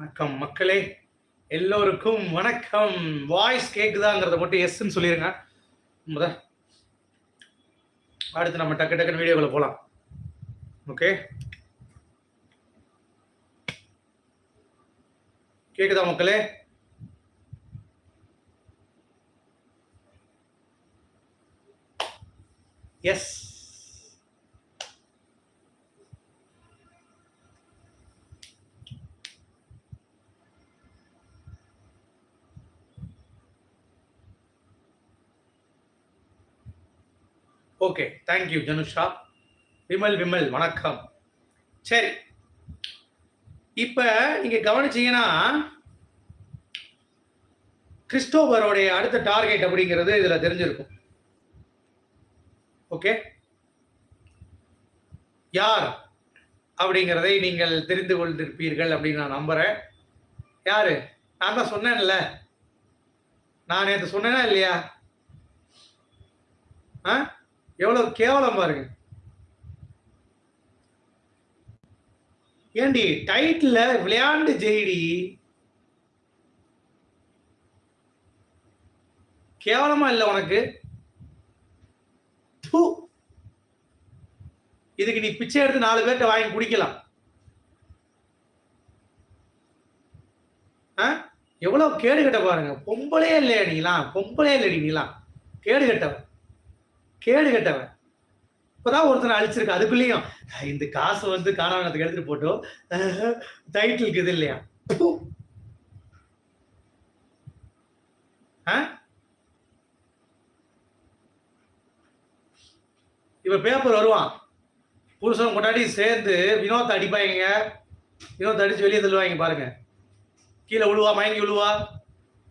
வணக்கம். மக்களே எல்லோருக்கும் வணக்கம். வாய்ஸ் கேக்குதாங்கிறத மட்டும் எஸ்ன்னு சொல்லிருங்க. முத அடுத்து நம்ம டக்கு டக்குன்னு வீடியோக்குள்ள போகலாம் ஓகே கேக்குதா மக்களே? Yes okay thank you Janusha Vimal Vimal வணக்கம். சரி. இப்போ நீங்கள் கவனிச்சீங்கன்னா கிறிஸ்டோபரோடைய அடுத்த டார்கெட் அப்படிங்கிறது இதில் தெரிஞ்சிருக்கும். ஓகே யார் அப்படிங்கிறதை நீங்கள் தெரிந்து கொண்டிருப்பீர்கள் அப்படின்னு நான் நம்புகிறேன் யார்? நான் தான் சொன்னேன்ல. நான் நேற்று சொன்னேனா இல்லையா? ஆ? எவ்வளவு கேவலம் பாருங்க. ஏண்டி டைட்டில் விளையாண்டு ஜெயிடி. கேவலமா இல்லை உனக்கு? இதுக்கு நீ பிச்சை எடுத்து நாலு பேர்கிட்ட வாங்கி குடிக்கலாம். ஆ? எவ்வளவு கேடு கட்ட பாருங்க. பொம்பளே இல்லையா நீலாம்? பொம்பளே இல்லை நீலாம். கேடு கட்டவன் கேடு கட்டவன். இப்போதான் ஒருத்தனை அழிச்சிருக்கு அதுக்குள்ளேயும் இந்த காசு வந்து காரணத்துக்கு எடுத்துட்டு போட்டோம் டைட்டிலுக்கு இது இல்லையா? ஆ? இப்ப பேப்பர் வருவான். புருஷன் கொண்டாடி சேர்ந்து வினோத்தை அடிப்பாங்க வினோத்தை அடிச்சு வெளியே தள்ளுவாங்க பாருங்க. கீழே விழுவா மயங்கி விழுவா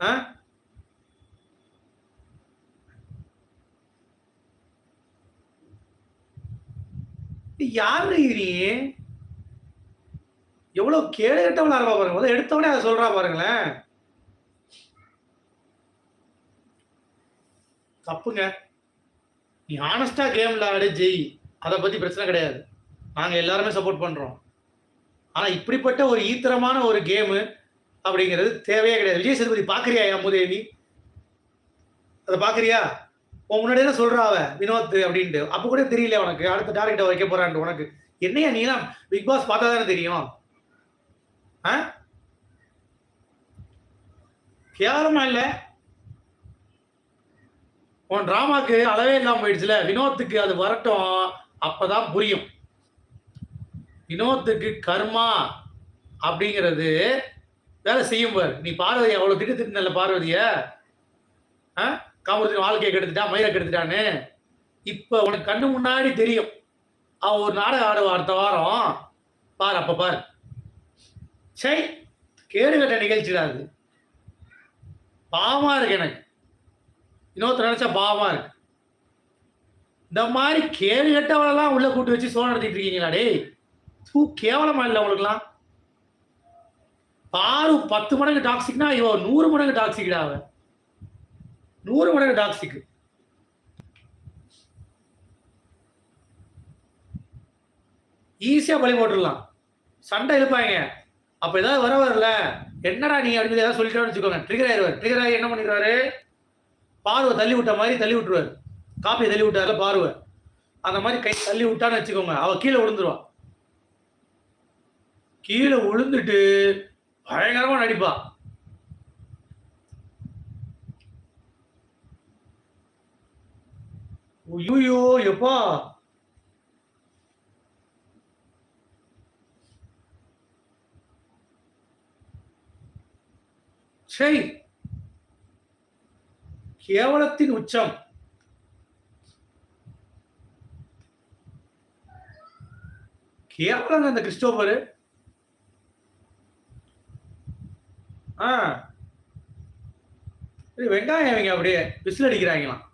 ஆ? யாரு நீ எவ்வளவு கேடு கட்டவளா இருப்பா பாருங்க. முதல்ல எடுத்தவனே அதை சொல்றா பாருங்களேன். தப்புங்க. நீ ஆனஸ்டா கேம் விளையாடு ஜெய். அதை பத்தி பிரச்சனை கிடையாது. நாங்க எல்லாருமே சப்போர்ட் பண்றோம். ஆனா இப்படிப்பட்ட ஒரு ஈத்திரமான ஒரு கேமு அப்படிங்கிறது தேவையே கிடையாது. விஜய் சேதுபதி பாக்குறியா என் முதேவி அதை பாக்குறியா? உன் முன்னாடியே சொல்றா அவ வினோத் அப்படின்ட்டு. அப்ப கூட தெரியல உனக்கு. அடுத்த டார்கெட்டை வைக்க போறான்ட்டு உனக்கு. என்னையா நீலாம்? பிக் பாஸ் பார்த்தா தானே தெரியும். ஆ? கேவலமா இல்ல? உன் டிராமாக்கு அளவே இல்லாம போயிடுச்சுல. வினோத்துக்கு அது வரட்டும். அப்பதான் புரியும். வினோத்துக்கு கர்மா அப்படிங்கிறது வேலை செய்யும் பாரு. நீ பார்வதி அவ்வளவு திட்டு திட்டினல பார்வதிய? காமரத்தின் வாழ்க்கையை கெடுத்துட்டான் மயிரை கெடுத்துட்டான்னு. இப்போ உனக்கு கண்ணு முன்னாடி தெரியும். அவன் ஒரு நாடகம் ஆடுவா அடுத்த வாரம். பார் அப்ப பார். சரி கேடு கட்ட நிகழ்ச்சிடா அது. இருக்கு எனக்கு. இன்னொருத்தர் நினைச்சா பாவமாக இருக்கு. இந்த மாதிரி கேடு கட்டவளெல்லாம் உள்ளே கூட்டு வச்சு சோழ நடத்திட்டு இருக்கீங்களா டே தூ கேவலமா இல்லை உங்களுக்குலாம் பாரு பத்து மடங்கு டாக்ஸிக்னா இவன் நூறு மடங்கு டாக்ஸிக்டா அவன். நூறு மடங்கு டாக்ஸிக் ஈஸியாக பலி போட்டுடலாம். சண்டை இழுப்பாங்க அப்போ ஏதாவது வர வரல என்னடா நீ அப்படின்னு ஏதாவது சொல்லிட்டோம்னு வச்சுக்கோங்க. ட்ரிகர் ஆயிடுவார். ட்ரிகர் ஆகி என்ன பண்ணிடுவாரு? பார்வை தள்ளி விட்ட மாதிரி தள்ளி விட்டுருவார். காப்பியை தள்ளி விட்டார்ல பார்வை. அந்த மாதிரி கை தள்ளி விட்டான்னு வச்சுக்கோங்க. அவள் கீழே விழுந்துருவா. கீழே விழுந்துட்டு பயங்கரமாக நடிப்பாள் ஐயோ எப்பா? சரி கேவலத்தின் உச்சம். கேவலம் அந்த கிறிஸ்டோபரு. ஆ. வெங்காயம் இவங்க அப்படியே விசில் அடிக்கிறாங்களாம்.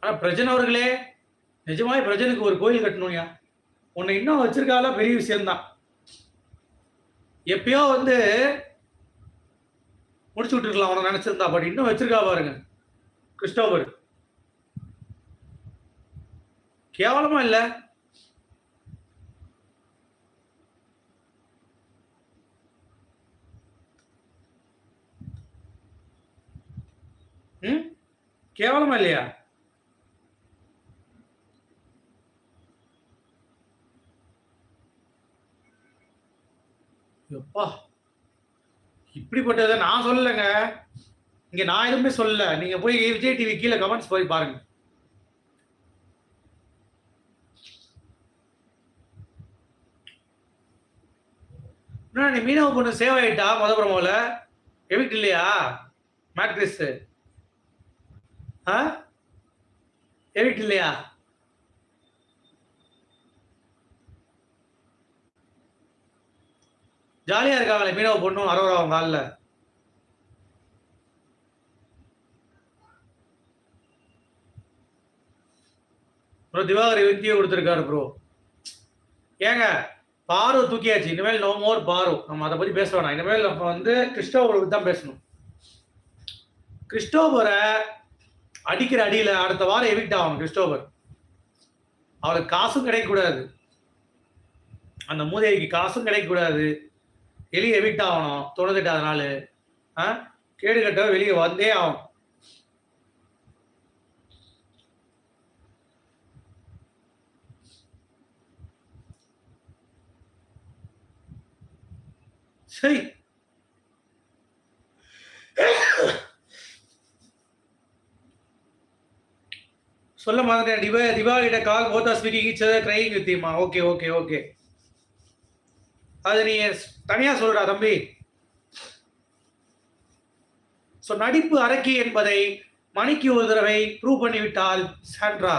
ஆனால் பிரஜன் அவர்களே நிஜமாய் பிரஜனுக்கு ஒரு கோயில் கட்டணும்யா. உன்னை இன்னும் வச்சிருக்கால பெரிய விஷயம்தான். எப்பயோ வந்து முடிச்சு விட்டுருக்கலாம் அவனை நினைச்சிருந்தா. பட் இன்னும் வச்சிருக்கா பாருங்க கிறிஸ்டோபர். கேவலமா இல்லை. கேவலமா இல்லையா? அப்பா. இப்படிப்பட்டதை நான் சொல்லலைங்க. இங்க நான் எதுவுமே சொல்லல. நீங்க போய் விஜய் டிவி கீழே கமெண்ட்ஸ் போய் பாருங்க. நீ மீனவ பொண்ணு சேவ் ஆயிட்டா மொத பிரமோல எவிக்ட் இல்லையா? மேட்ரிஸ் ஆ? எவிக்ட் இல்லையா? ஜாலியா இருக்காங்களே மீனவ பொண்ணும் அரோரா அவங்க காலில் ப்ரோ திவாகர் யுக்தியை கொடுத்துருக்காரு ப்ரோ ஏங்க பாரு தூக்கியாச்சு. இனிமேல் நோ மோர் பாரு. நம்ம அதை பத்தி பேச வேணாம். இனிமேல் நம்ம வந்து கிறிஸ்டோபருக்கு தான் பேசணும். கிறிஸ்டோபரை அடிக்கிற அடியில் அடுத்த வாரம் எவிக்ட் ஆகும் கிறிஸ்டோபர். அவளுக்கு காசும் கிடைக்கக்கூடாது. அந்த மூதேவிக்கு காசும் கிடைக்கக்கூடாது. வெளியே எவிட் ஆகணும் தொண்ணூத்தெட்டாவது நாள். ஆ? கேடு கட்ட வெளியே வந்தே ஆகும் சரி. சொல்ல மாதிரி திவா திவாலிட கால் போத்தா are speaking each other crying with okay okay okay அது நீ தனியா சொல்றா தம்பி. ஸோ நடிப்பு அரக்கி என்பதை மணிக்கு ஒரு தடவை ப்ரூவ் பண்ணிவிட்டால் சாண்ட்ரா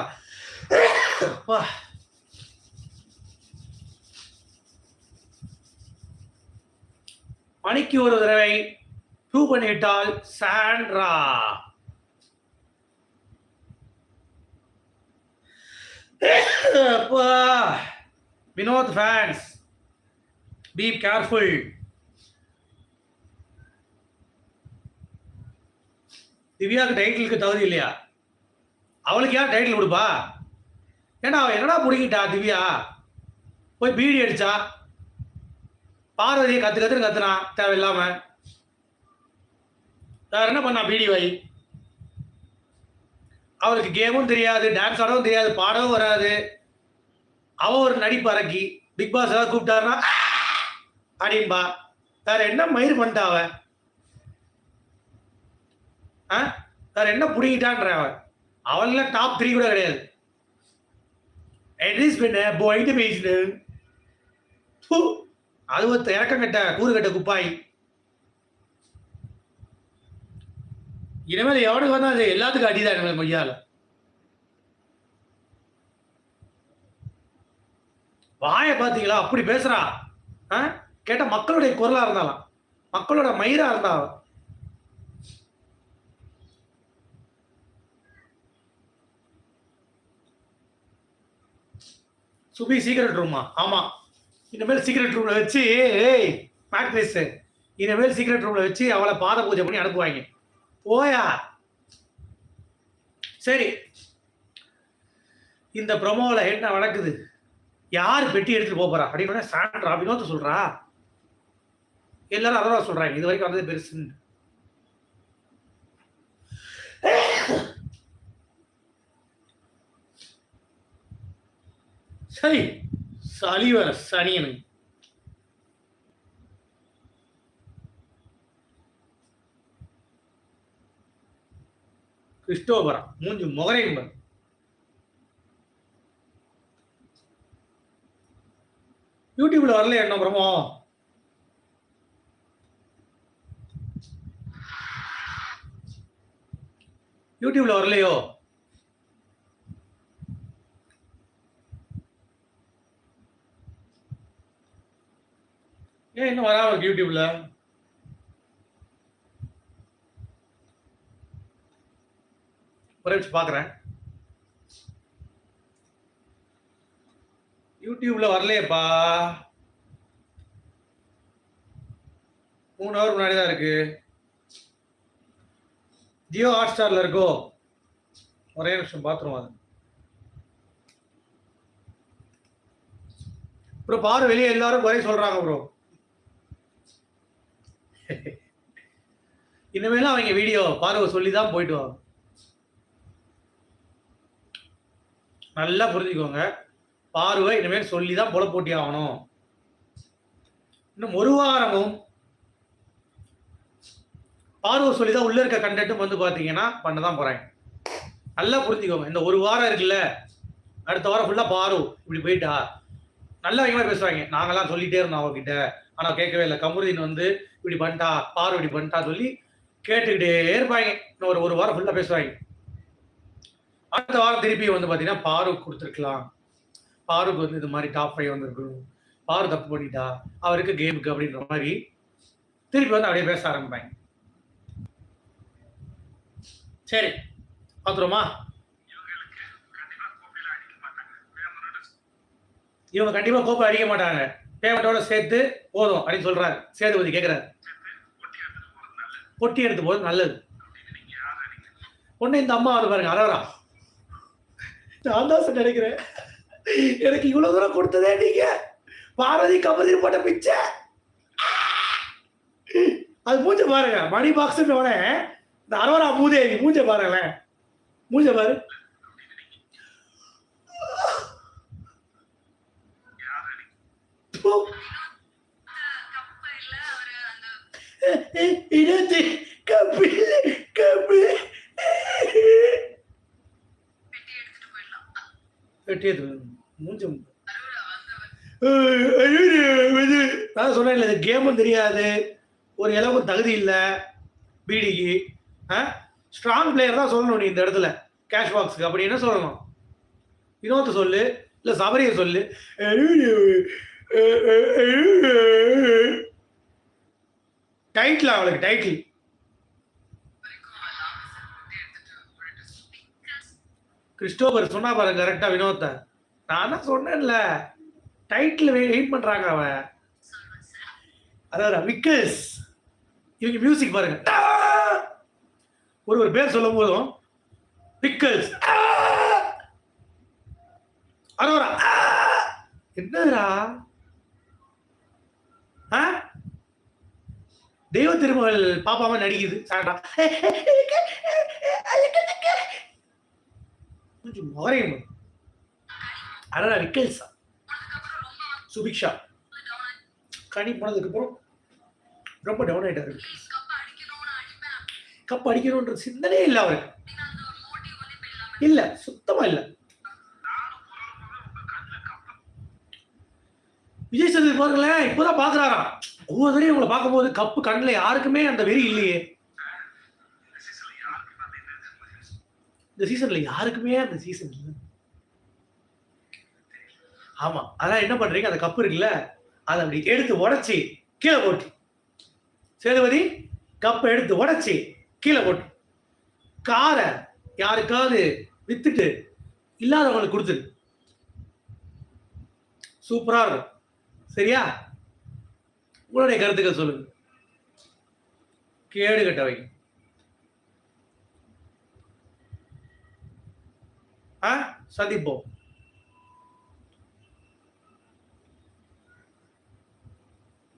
மணிக்கு ஒரு தடவை prove பண்ணிவிட்டால் Sandra Vinoth fans be careful திவ்யாவுக்கு டைட்டிலுக்கு தகுதி இல்லையா? அவளுக்கு யார் டைட்டில் கொடுப்பா? ஏன்னா அவள் என்னடா பிடிக்கிட்டா திவ்யா? போய் பீடி அடிச்சா? பார்வதியை கற்று கத்துன்னு கத்துனா தேவையில்லாம. வேற என்ன பண்ணா பீடி வை? அவளுக்கு கேமும் தெரியாது டான்ஸ் ஆடவும் தெரியாது பாடவும் வராது. அவ ஒரு நடிப்பு அரக்கி பிக் பாஸ் ஏதாவது கூப்பிட்டாருன்னா அப்படின்பா வேற என்ன மயிர் பண்ணிட்டா ஆ? வேற என்ன புடிங்கிட்டான்ற அவன் அவள்ல டாப் த்ரீ கூட கிடையாது. அட்லீஸ்ட் பண்ண. போயிட்டு பேசினு அது ஒரு இறக்கம் கட்ட கூறு கட்ட குப்பாய். இனிமேல் எவனுக்கு வந்தா அது எல்லாத்துக்கும் அடிதான் இனிமேல் மையால. வாயை பாத்தீங்களா? அப்படி பேசுறா. ஆ? கேட்ட மக்களுடைய குரலா இருந்தாலாம். மக்களோட மயிரா இருந்தாலும். சுபி சீக்ரெட் ரூமா ஆமா. இனிமேல் சீக்ரெட் ரூம்ல வச்சு ஏய் மேக்ரிஸ் இனிமேல் சீக்ரெட் ரூம்ல வச்சு அவளை பாத பூஜை பண்ணி அனுப்புவாங்க. போயா? சரி. இந்த ப்ரொமோவில் என்ன நடக்குது? யார் பெட்டி எடுத்துகிட்டு போகிறா அப்படின்னு சாண்ட்ரா அப்படின்னு சொல்கிறா எல்லாரும் அதான் சொல்றாங்க. இது வரைக்கும் வந்தது பெருசுன்னு. சரி சளி வர சனி எனக்கு கிறிஸ்டோபரம் மூஞ்சு முகரையும் பாரு. யூடியூப்ல வரல என்ன பிரமோ? யூடியூப்ல வரலையோ? ஏன் இன்னும் வராம இருக்கு யூடியூப்ல? குறைச்சு பாக்குறேன். யூடியூப்ல வரலையேப்பா. மூணு ஹவர் முன்னாடி தான் இருக்கு. ஜியோ ஹாட் ஸ்டாரில் இருக்கோ? ஒரே நிமிஷம் பார்த்துருவோம் அது ப்ரோ பாரு வெளியே எல்லாரும் குறை சொல்கிறாங்க ப்ரோ இனிமேலும் அவங்க வீடியோ பார்வை சொல்லி தான் போயிட்டு வாங்க நல்லா புரிஞ்சுக்கோங்க. பார்வை இனிமேல் சொல்லி தான் புல போட்டி ஆகணும் இன்னும் ஒரு வாரமும் பார்வை சொல்லி தான் உள்ளே இருக்க கண்டென்ட்டும் வந்து பார்த்தீங்கன்னா பண்ண தான் போகிறாங்க நல்லா புரிஞ்சுக்கோங்க. இந்த ஒரு வாரம் இருக்குல்ல அடுத்த வாரம் ஃபுல்லாக பாரு இப்படி போயிட்டா. நல்ல மாதிரி பேசுவாங்க நாங்களாம் சொல்லிட்டே இருந்தோம் அவகிட்ட ஆனால் கேட்கவே இல்லை. கமருதீன் வந்து இப்படி பண்ணிட்டா பாரு இப்படி பண்ணிட்டா சொல்லி கேட்டுக்கிட்டே இருப்பாங்க. இன்னும் ஒரு ஒரு வாரம் ஃபுல்லாக பேசுவாங்க அடுத்த வாரம் திருப்பி வந்து பார்த்தீங்கன்னா பாரு கொடுத்துருக்கலாம். பாருக்கு வந்து இது மாதிரி டாப் ஃபைவ் வந்திருக்கணும். பாரு தப்பு பண்ணிட்டா. அவருக்கு கேமுக்கு அப்படின்ற மாதிரி திருப்பி வந்து அப்படியே பேச ஆரம்பிப்பாங்க. சரி பார்த்துருமா இவங்க கண்டிப்பாக கோப்பை அடிக்க மாட்டாங்க. பேமெண்ட்டோட சேர்த்து போதும் அப்படின்னு சொல்றாரு. சேதுபதி கேட்குறாரு பொட்டி எடுத்து போகிறது நல்லது. ஒன்று இந்த அம்மா வந்து பாருங்க அரவரா நான் தான் நினைக்கிறேன். எனக்கு இவ்வளோ தூரம் கொடுத்ததே நீங்க. பாரதி கபதி போட்ட பிச்சை. அது மூஞ்ச பாருங்க மணி பாக்ஸ் உடனே இந்த அரவரா மூதேவி மூஞ்ச பாருங்களேன் மூஞ்ச பாரு. இடத்து கபில் கபில் வெட்டியது மூஞ்ச நான் சொன்னேன் இது கேமும் தெரியாது. ஒரு இளவும் தகுதி இல்லை. பிடிக்கு. ஸ்ட்ராங் பிளேயர் தான் சொல்லணும் நீ இந்த இடத்துல. கேஷ் பாக்ஸுக்கு அப்படி என்ன சொல்லணும்? வினோத்தை சொல்லு இல்லை சபரியை சொல்லு. டைட்டில் அவளுக்கு டைட்டில் கிறிஸ்டோபர் சொன்னா பாருங்க கரெக்டா வினோத்தை. நான் தான் சொன்னேன்ல. டைட்டில் வெயிட் பண்றாங்க அவன் அதாவது விக்கல்ஸ். இவங்க மியூசிக் பாருங்க. ஒரு ஒரு பேர் சொல்லும் போதும் பிக்கல்ஸ் அரோரா. என்னதுடா? ஆ? தெய்வ திருமகள் பாப்பாம நடிக்குது. சாண்டா கொஞ்சம் முறையும் அடரா விக்கல்ஸ்? சுபிக்ஷா. கனி போனதுக்கு அப்புறம் ரொம்ப டவுன் ஆயிட்டாரு கப் அடிக்கணும்ன்ற சிந்தனையே இல்லை அவருக்கு. இல்ல சுத்தமா இல்ல. விஜய் சேதுபதி பாருங்களேன் இப்பதான் பாக்குறாராம். ஒவ்வொரு தடையும் உங்களை பார்க்கும்போது கப்பு கண்ணில் யாருக்குமே அந்த வெறி இல்லையே. இந்த சீசன்ல யாருக்குமே அந்த சீசன் இல்லை. ஆமா அதான் என்ன பண்றீங்க? அந்த கப்பு இருக்குல்ல அதை அப்படி எடுத்து உடைச்சி கீழே போட்டு. சேதுபதி கப்பை எடுத்து உடைச்சி. கீழே போட்டு. காரை யாருக்காவது வித்துட்டு இல்லாதவங்களுக்கு கொடுத்துரு. சூப்பரா இருக்கும். சரியா? உங்களுடைய கருத்துக்கள் சொல்லுங்க. கேடு கட்டவை சந்திப்போம்.